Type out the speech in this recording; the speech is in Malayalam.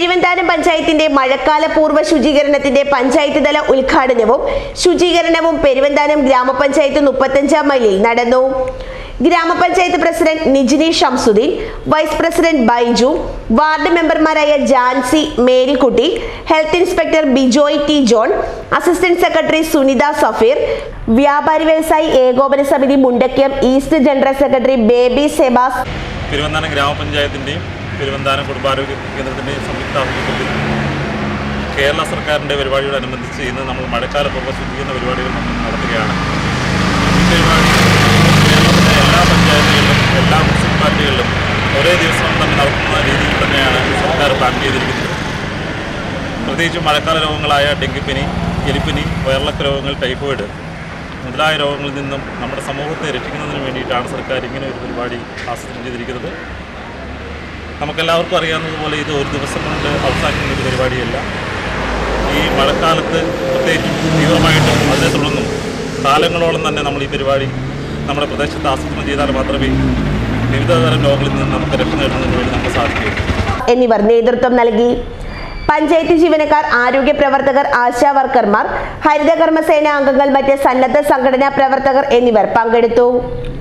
പെരുവന്താനം പഞ്ചായത്തിന്റെ മഴക്കാല പൂർവ ശുചീകരണത്തിന്റെ പഞ്ചായത്ത് തല ഉദ്ഘാടനവും ശുചീകരണവും പെരുവന്താനം ഗ്രാമപഞ്ചായത്ത് മുപ്പത്തഞ്ചാം മൈലിൽ നടന്നു. ഗ്രാമപഞ്ചായത്ത് president Nijini Shamsuddin vice president Baiju ward മെമ്പർമാരായ Jancy Marykutty health inspector Bijoy T John assistant secretary Sunitha Safeer വ്യാപാരി വ്യവസായി ഏകോപന സമിതി Mundakayam east general secretary Baby Sebas. Thiruvananthapuram ഗ്രാമപഞ്ചായത്തിന്റെയും തിരുവന്താനം കുടുംബാരോഗ്യ കേന്ദ്രത്തിന്റെ സംയുക്ത ആഭിമുഖ്യത്തിൽ കേരള സർക്കാരിന്റെ പരിപാടിയോടനുബന്ധിച്ച് ഇന്ന് നമ്മൾ മഴക്കാല പൂർവ ശുചീകരണ പരിപാടികൾ നമ്മൾ നടത്തുകയാണ്. ഈ പരിപാടി കേരളത്തിലെ എല്ലാ പഞ്ചായത്തുകളിലും എല്ലാ മുനിസിപ്പാലിറ്റികളിലും ഒരേ ദിവസം തന്നെ നടത്തുന്ന രീതിയിൽ തന്നെയാണ് സർക്കാർ പ്ലാൻ ചെയ്തിരിക്കുന്നത്. പ്രത്യേകിച്ച് മഴക്കാല രോഗങ്ങളായ ഡെങ്കിപ്പനി എലിപ്പനി വയറിളക്ക രോഗങ്ങൾ ടൈഫോയിഡ് മുതലായ രോഗങ്ങളിൽ നിന്നും നമ്മുടെ സമൂഹത്തെ രക്ഷിക്കുന്നതിന് വേണ്ടിയിട്ടാണ് സർക്കാർ ഇങ്ങനെ ഒരു പരിപാടി ആസൂത്രണം ചെയ്തിരിക്കുന്നത്. നമുക്കെല്ലാവർക്കും അറിയാവുന്നതുപോലെ ഇത് ഒരു ദിവസം കൊണ്ട് അവസാനിക്കുന്ന ഒരു പരിപാടിയല്ല. ഈ മഴക്കാലത്ത് പ്രത്യേകിച്ചും തീവ്രമായിട്ടും അതിനെ തുടർന്നും കാലങ്ങളോളം തന്നെ നമ്മൾ ഈ പരിപാടി നമ്മുടെ പ്രദേശത്ത് ആസൂത്രണം ചെയ്താൽ മാത്രമേ വിവിധതരം രോഗങ്ങളിൽ നിന്ന് നമുക്ക് രക്ഷ നേടുന്നതിന് വേണ്ടി നമുക്ക് സാധിക്കുകയുള്ളൂ. എന്നിവർ നേതൃത്വം നൽകി. പഞ്ചായത്ത് ജീവനക്കാർ ആരോഗ്യ പ്രവർത്തകർ ആശാ വർക്കർമാർ ഹരിതകർമ്മസേന അംഗങ്ങൾ മറ്റ് സന്നദ്ധ സംഘടനാ പ്രവർത്തകർ എന്നിവർ പങ്കെടുത്തു.